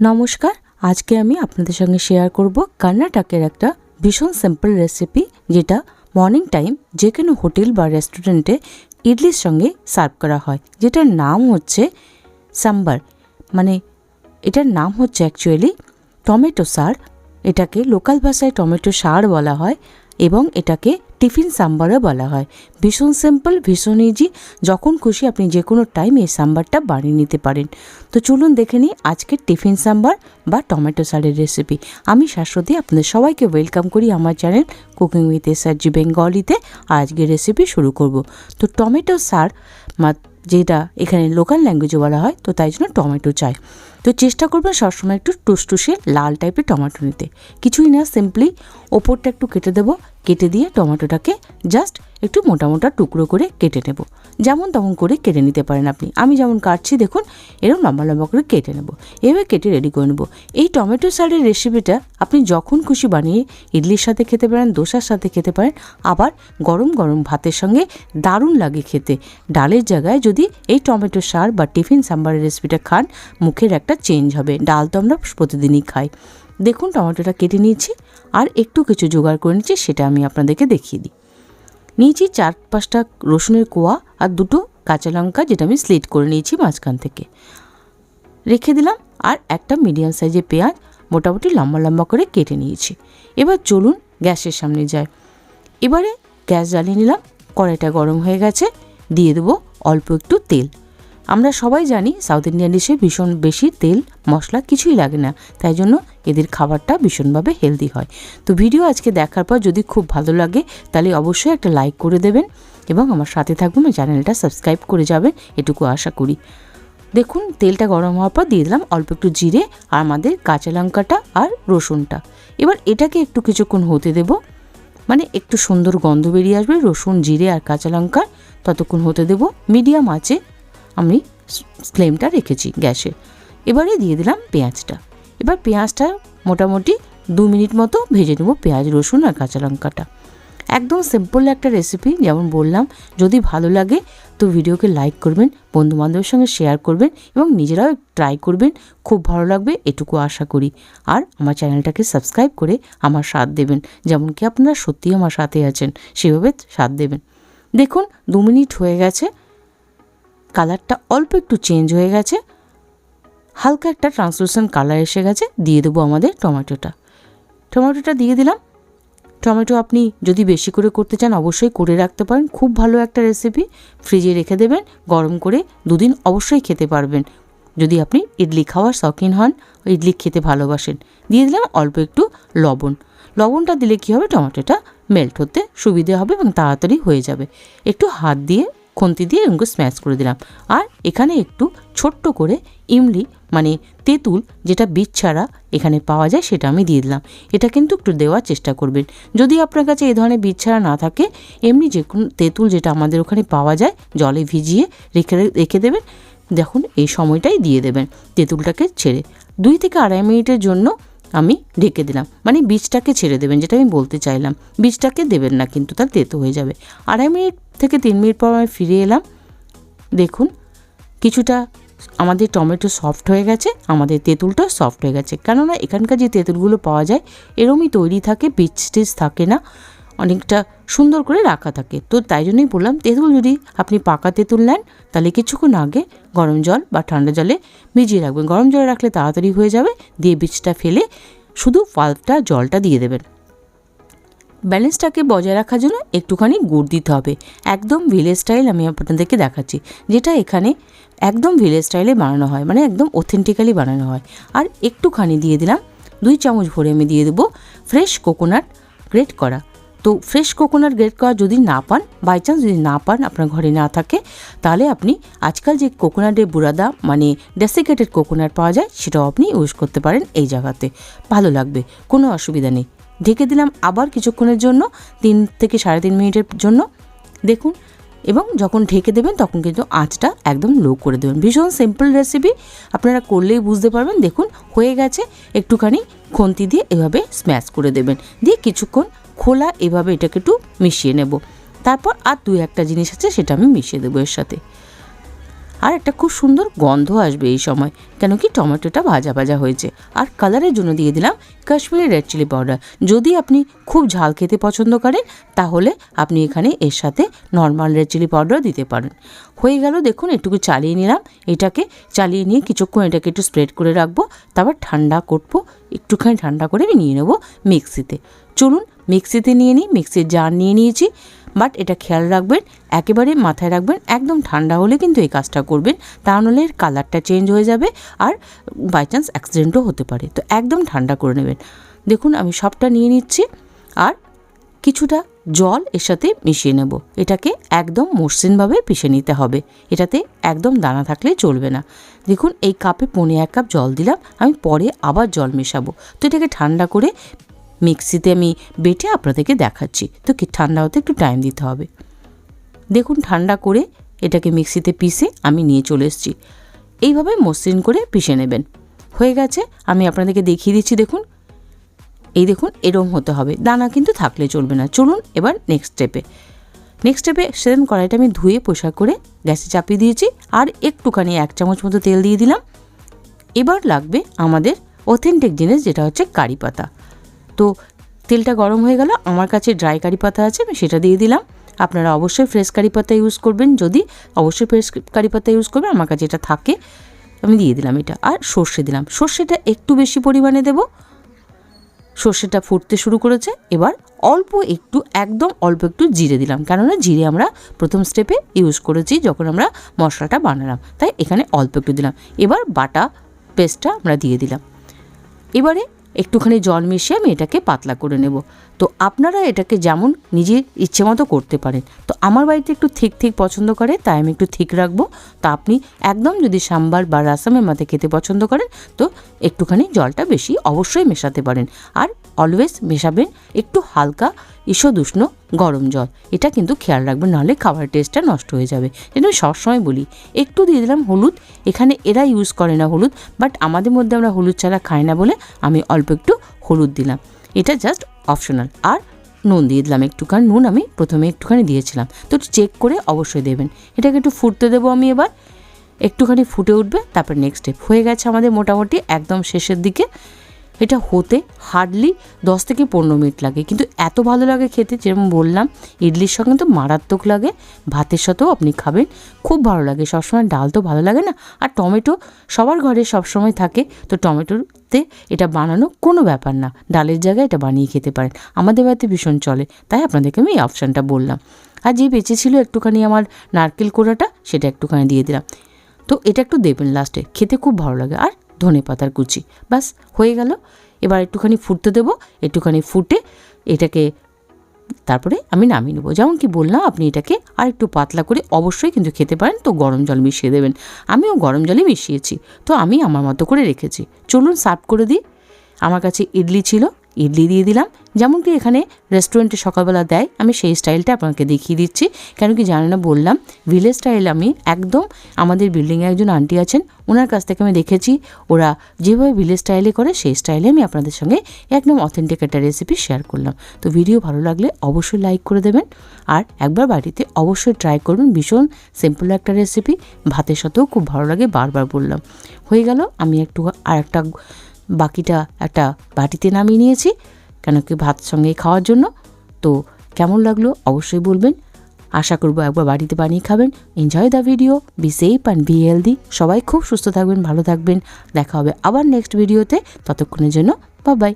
নমস্কার, আজকে আমি আপনাদের সঙ্গে শেয়ার করব কর্ণাটকের একটা ভীষণ সিম্পল রেসিপি যেটা মর্নিং টাইম যে কোনো হোটেল বা রেস্টুরেন্টে ইডলির সঙ্গে সার্ভ করা হয়। যেটার নাম হচ্ছে সাম্বার মানে এটার নাম হচ্ছে অ্যাকচুয়ালি টমেটো সার। এটাকে লোকাল ভাষায় টমেটো সার বলা হয় এবং এটাকে টিফিন সাম্বারও বলা হয়। ভীষণ সিম্পল, ভীষণ ইজি যখন খুশি আপনি যে কোনো টাইম এই সাম্বারটা বানিয়ে নিতে পারেন। তো চলুন দেখে নিই আজকের টিফিন সাম্বার বা টমেটো সারের রেসিপি আমি শাশ্বতী, আপনাদের সবাইকে ওয়েলকাম করি আমার চ্যানেল কুকিং উইথ এসআরজি বেঙ্গলিতে আজকের রেসিপি শুরু করব। তো টমেটো সার মা, যেটা এখানে লোকাল ল্যাঙ্গুয়েজে বলা হয়, তো তাই জন্য টমেটো চাই। তো চেষ্টা করবেন সবসময় একটু টুসটুসে লাল টাইপের টমেটো নিতে। কিছুই না সিম্পলি ওপরটা একটু কেটে দেবো। কেটে দিয়ে টমেটোটাকে জাস্ট একটু মোটা মোটা টুকরো করে কেটে নেব। যেমন তেমন করে কেটে নিতে পারেন আপনি। আমি যেমন কাটছি, দেখুন, এরকম লম্বা লম্বা করে কেটে নেব। এভাবে কেটে রেডি করে নেব। এই টমেটো সারের রেসিপিটা আপনি যখন খুশি বানিয়ে ইডলির সাথে খেতে পারেন, দোসার সাথে খেতে পারেন, আবার গরম গরম ভাতের সঙ্গে দারুণ লাগে খেতে। ডালের জায়গায় যদি এই টমেটো সার বা টিফিন সাম্বারের রেসিপিটা খান, মুখের একটা চেঞ্জ হবে। ডাল তো আমরা প্রতিদিনই খাই। দেখুন, টমেটোটা কেটে নিয়েছি আর একটু কিছু জোগাড় করে নিচ্ছি, সেটা আমি আপনাদেরকে দেখিয়ে দিই। নিয়েছি চার পাঁচটা রসুনের কোয়া আর দুটো কাঁচা লঙ্কা, যেটা আমি স্লিট করে নিয়েছি মাঝখান থেকে। রেখে দিলাম আর একটা মিডিয়াম সাইজের পেঁয়াজ মোটামুটি লম্বা লম্বা করে কেটে নিয়েছি। এবার চলুন গ্যাসের সামনে যায় এবারে গ্যাস জ্বালিয়ে নিলাম, কড়াইটা গরম হয়ে গেছে, দিয়ে দেবো অল্প একটু তেল। আমরা সবাই জানি সাউথ ইন্ডিয়ান ডিশে ভীষণ বেশি তেল, মশলা কিছুই লাগে না। তাই জন্য এদের খাবারটা ভীষণভাবে হেলদি হয়। তো ভিডিও আজকে দেখার পর যদি খুব ভালো লাগে, তাহলে অবশ্যই একটা লাইক করে দেবেন এবং আমার সাথে থাকবেন চ্যানেলটা সাবস্ক্রাইব করে যাবেন, এটুকু আশা করি। দেখুন, তেলটা গরম হওয়ার পর দিয়ে দিলাম অল্প একটু জিরে আর আমাদের কাঁচা লঙ্কাটা আর রসুনটা। এবার এটাকে একটু কিছুক্ষণ হতে দেব। মানে একটু সুন্দর গন্ধ বেরিয়ে আসবে, রসুন, জিরে আর কাঁচা লঙ্কা। ততক্ষণ হতে দেব। মিডিয়াম আছে আমি ফ্লেমটা রেখেছি গ্যাসে। এবারে দিয়ে দিলাম পেঁয়াজটা। এবার পেঁয়াজটা মোটামুটি দু মিনিট মতো ভেজে নেব পেঁয়াজ, রসুন আর কাঁচা লঙ্কাটা। একদম সিম্পল একটা রেসিপি যেমন বললাম। যদি ভালো লাগে তো ভিডিওকে লাইক করবেন, বন্ধুবান্ধবের সঙ্গে শেয়ার করবেন এবং নিজেরাও ট্রাই করবেন। খুব ভালো লাগবে, এটুকু আশা করি। আর আমার চ্যানেলটাকে সাবস্ক্রাইব করে আমার সাথ দেবেন, যেমন কি আপনারা সত্যিই আমার সাথে আছেন, সেভাবে সাথ দেবেন। দেখুন, দু মিনিট হয়ে গেছে কালারটা অল্প একটু চেঞ্জ হয়ে গেছে। হালকা একটা ট্রান্সলুসেন্ট কালার এসে গেছে। দিয়ে দেবো আমাদের টমেটোটা। টমেটোটা দিয়ে দিলাম। টমেটো আপনি যদি বেশি করে করতে চান, অবশ্যই করে রাখতে পারেন। খুব ভালো একটা রেসিপি ফ্রিজে রেখে দেবেন, গরম করে দুদিন অবশ্যই খেতে পারবেন। যদি আপনি ইডলি খাওয়ার শখিন হন, ইডলি খেতে ভালোবাসেন। দিয়ে দিলাম অল্প একটু লবণ। লবণটা দিলে কী হবে? টমেটোটা মেল্ট হতে সুবিধে হবে এবং তাড়াতাড়ি হয়ে যাবে। একটু হাত দিয়ে খুন্তি দিয়ে এরকম স্ম্যাশ করে দিলাম। আর এখানে একটু ছোট্ট করে ইমলি মানে তেঁতুল যেটা বীজ ছাড়া এখানে পাওয়া যায় সেটা আমি দিয়ে দিলাম। এটা কিন্তু একটু দেওয়ার চেষ্টা করবেন। যদি আপনার কাছে এই ধরনের বীজ ছাড়া না থাকে, এমনি যে কোনো তেঁতুল যেটা আমাদের ওখানে পাওয়া যায়, জলে ভিজিয়ে রেখে রেখে দেবেন। দেখুন, এই সময়টাই দিয়ে দেবেন তেঁতুলটাকে ছেড়ে। দুই থেকে আড়াই মিনিটের জন্য আমি ঢেকে দিলাম। মানে বীজটাকে ছেড়ে দেবেন, যেটা আমি বলতে চাইলাম। বীজটাকে দেবেন না, কিন্তু তার তেতো হয়ে যাবে। আড়াই মিনিট থেকে তিন মিনিট পর আমি ফিরে এলাম। দেখুন, কিছুটা আমাদের টমেটো সফট হয়ে গেছে, আমাদের তেঁতুলটা সফট হয়ে গেছে। কেননা এখানকার যে তেঁতুলগুলো পাওয়া যায়, এরমই তৈরি থাকে বীজ টিজ থাকে না, অনেকটা সুন্দর করে রাখা থাকে। তো তাই জন্যই বললাম, তেঁতুল যদি আপনি পাকা তেঁতুল নেন, তাহলে কিছুক্ষণ আগে গরম জল বা ঠান্ডা জলে ভিজিয়ে রাখবেন। গরম জলে রাখলে তাড়াতাড়ি হয়ে যাবে, দিয়ে বীজটা ফেলে শুধু পাল্পটা, জলটা দিয়ে দেবেন। ব্যালেন্সটাকে বজায় রাখার জন্য একটুখানি গুড় দিতে হবে। একদম ভিলেজ স্টাইল আমি আপনাদেরকে দেখাচ্ছি, যেটা এখানে একদম ভিলেজ স্টাইলে বানানো হয় মানে একদম অথেন্টিক্যালি বানানো হয়। আর একটুখানি দিয়ে দিলাম, দুই চামচ ভরে আমি দিয়ে দেবো ফ্রেশ কোকোনাট গ্রেট করা। তো ফ্রেশ কোকোনাট গ্রেট করা যদি না পান বাই চান্স যদি না পান, আপনার ঘরে না থাকে, তাহলে আপনি আজকাল যে কোকোনাটের বুড়াদা মানে ডেসিকেটেড কোকোনাট পাওয়া যায়, সেটাও আপনি ইউজ করতে পারেন এই জায়গাতে। ভালো লাগবে, কোনো অসুবিধা নেই। ঢেকে দিলাম আবার কিছুক্ষণের জন্য, তিন থেকে সাড়ে তিন মিনিটের জন্য। দেখুন, এবং যখন ঢেকে দেবেন, তখন কিন্তু আঁচটা একদম লো করে দেবেন। ভীষণ সিম্পল রেসিপি আপনারা করলেই বুঝতে পারবেন। দেখুন, হয়ে গেছে। একটুখানি খন্তি দিয়ে এভাবে স্ম্যাশ করে দেবেন। দিয়ে কিছুক্ষণ খোলা এভাবে এটাকে একটু মিশিয়ে নেব। তারপর আর দু একটা জিনিস আছে, সেটা আমি মিশিয়ে দেবো এর সাথে। আর একটা খুব সুন্দর গন্ধ আসবে এই সময়, কেন কি টমেটোটা ভাজা ভাজা হয়েছে। আর কালারের জন্য দিয়ে দিলাম কাশ্মীরি রেড চিলি পাউডার। যদি আপনি খুব ঝাল খেতে পছন্দ করেন, তাহলে আপনি এখানে এর সাথে নর্মাল রেড চিলি পাউডার দিতে পারেন। হয়ে গেল, দেখুন, একটুকু চালিয়ে নিলাম। এটাকে চালিয়ে নিয়ে কিছুক্ষণ এটাকে একটু স্প্রেড করে রাখব, তারপর ঠান্ডা করব, একটুখানি ঠান্ডা করে আমি নিয়ে নেব মিক্সিতে। চলুন, মিক্সিতে নিয়ে নিই, মিক্সির জার নিয়ে নিয়েছি। বাট এটা খেয়াল রাখবেন, একেবারে মাথায় রাখবেন, একদম ঠান্ডা হলে কিন্তু এই কাজটা করবেন, তা নাহলে এর কালারটা চেঞ্জ হয়ে যাবে আর বাই চান্স অ্যাক্সিডেন্টও হতে পারে। তো একদম ঠান্ডা করে নেবেন। দেখুন, আমি সবটা নিয়ে নিচ্ছি আর কিছুটা জল এর সাথে মিশিয়ে নেব। এটাকে একদম মসৃণভাবে পিষে নিতে হবে। এটাতে একদম দানা থাকলে চলবে না। দেখুন, এই কাপে পনে এক কাপ জল দিলাম, আমি পরে আবার জল মেশাবো। তো এটাকে ঠান্ডা করে মিক্সিতে আমি বেটে আপনাদেরকে দেখাচ্ছি। তো কি ঠান্ডা হতে একটু টাইম দিতে হবে। দেখুন, ঠান্ডা করে এটাকে মিক্সিতে পিষে আমি নিয়ে চলে এসেছি। এইভাবে মসৃণ করে পিষে নেবেন। হয়ে গেছে, আমি আপনাদেরকে দেখিয়ে দিচ্ছি, দেখুন। এই দেখুন, এরম হতে হবে। দানা কিন্তু থাকলে চলবে না। চলুন এবার নেক্সট স্টেপে নেক্সট স্টেপে সেম কড়াইটা আমি ধুয়ে পোশাক করে গ্যাসে চাপিয়ে দিয়েছি আর একটুখানি এক চামচ মতো তেল দিয়ে দিলাম। এবার লাগবে আমাদের অথেন্টিক জিনিস, যেটা হচ্ছে কারি পাতা। তো তেলটা গরম হয়ে গেল, আমার কাছে ড্রাই কারি পাতা আছে, আমি সেটা দিয়ে দিলাম। আপনারা অবশ্যই ফ্রেশ কারি পাতা ইউজ করবেন, যদি অবশ্যই ফ্রেশ কারি পাতা ইউজ করবেন, আমার কাছে এটা থাকে। আমি দিয়ে দিলাম এটা, আর সর্ষে দিলাম। সর্ষেটা একটু বেশি পরিমাণে দেবো। সর্ষেটা ফুটতে শুরু করেছে, এবার অল্প একটু, একদম অল্প একটু জিরে দিলাম। কেননা জিরে আমরা প্রথম স্টেপে ইউজ করেছি, যখন আমরা মশলাটা বানালাম। তাই এখানে অল্প একটু দিলাম। এবার বাটা পেস্টটা আমরা দিয়ে দিলাম। এবারে একটুখানি জল মিশিয়ে আমি এটাকে পাতলা করে নেব। তো আপনারা এটাকে যেমন নিজের ইচ্ছে মতো করতে পারেন। তো আমার বাড়িতে একটু থিক থিক পছন্দ করে, তাই আমি একটু থিক রাখব। তা আপনি একদম যদি সাম্বার বা রাসামের মাথে খেতে পছন্দ করেন, তো একটুখানি জলটা বেশি অবশ্যই মেশাতে পারেন। আর অলওয়েজ মেশাবেন একটু হালকা ঈষদুষ্ণ গরম জল। এটা কিন্তু খেয়াল রাখবেন, নাহলে খাবার টেস্টটা নষ্ট হয়ে যাবে। এটা আমি সবসময় বলি, একটু দিয়ে দিলাম হলুদ। এখানে এরা ইউজ করে না হলুদ বাট আমাদের মধ্যে আমরা হলুদ ছাড়া খাই না বলে আমি অল্প একটু হলুদ দিলাম। এটা জাস্ট অপশনাল আর নুন দিয়ে দিলাম একটুখানি নুন আমি প্রথমে একটুখানি দিয়েছিলাম। তো চেক করে অবশ্যই দেবেন। এটাকে একটু ফুটতে দেবো আমি এবার। একটুখানি ফুটে উঠবে, তারপর নেক্সট স্টেপ হয়ে গেছে আমাদের মোটামুটি একদম শেষের দিকে। এটা হতে হার্ডলি দশ থেকে পনেরো মিনিট লাগে। কিন্তু এত ভালো লাগে খেতে, যেরকম বললাম, ইডলির সঙ্গে তো মারাত্মক লাগে, ভাতের সাথেও আপনি খাবেন, খুব ভালো লাগে। সবসময় ডাল তো ভালো লাগে না, আর টমেটো সবার ঘরে সবসময় থাকে, তো টমেটোতে এটা বানানো কোনো ব্যাপার না। ডালের জায়গায় এটা বানিয়ে খেতে পারেন। আমাদের বাড়িতে ভীষণ চলে, তাই আপনাদেরকে আমি এই অপশানটা বললাম। আর যে বেঁচে ছিল একটুখানি আমার নারকেল কোড়াটা, সেটা একটুখানি দিয়ে দিলাম। তো এটা একটু দেবেন লাস্টে খেতে খুব ভালো লাগে। আর ধনে পাতার কুচি। বাস হয়ে গেল। এবার একটুখানি ফুটতে দেবো, একটুখানি ফুটে এটাকে তারপরে আমি নামিয়ে নেব। যেমন কি বললাম, আপনি এটাকে আর একটু পাতলা করে অবশ্যই কিন্তু খেতে পারেন। তো গরম জল মিশিয়ে দেবেন। আমিও গরম জলে মিশিয়েছি। তো আমি আমার মতো করে রেখেছি। চলুন, সার্ভ করে দিই। আমার কাছে ইডলি ছিল। ইডলি দিয়ে দিলাম। যেমন কি এখানে রেস্টুরেন্টে সকালবেলা দেয়, আমি সেই স্টাইলটা আপনাকে দেখিয়ে দিচ্ছি। কেন কি জানি না, বললাম ভিলেজ স্টাইল আমি একদম আমাদের বিল্ডিংয়ে একজন আন্টি আছেন ওনার কাছ থেকে আমি দেখেছি। ওরা যেভাবে ভিলেজ স্টাইলে করে, সেই স্টাইলে আমি আপনাদের সঙ্গে একদম অথেন্টিক একটা রেসিপি শেয়ার করলাম। তো ভিডিও ভালো লাগলে অবশ্যই লাইক করে দেবেন। আর একবার বাড়িতে অবশ্যই ট্রাই করবেন, ভীষণ সিম্পল একটা রেসিপি ভাতের সাথেও খুব ভালো লাগে, বারবার বললাম। হয়ে গেল, আমি একটু আর একটা বাকিটা একটা বাটিতে নামিয়ে নিয়েছি। কেন কি ভাত সঙ্গে খাওয়ার জন্য। তো কেমন লাগল অবশ্যই বলবেন। আশা করব একবার বাড়িতে বানিয়ে খাবেন। Enjoy the video be safe and be healthy সবাই খুব সুস্থ থাকবেন, ভালো থাকবেন। দেখা হবে আবার নেক্সট ভিডিওতে ততক্ষণের জন্য বা বাই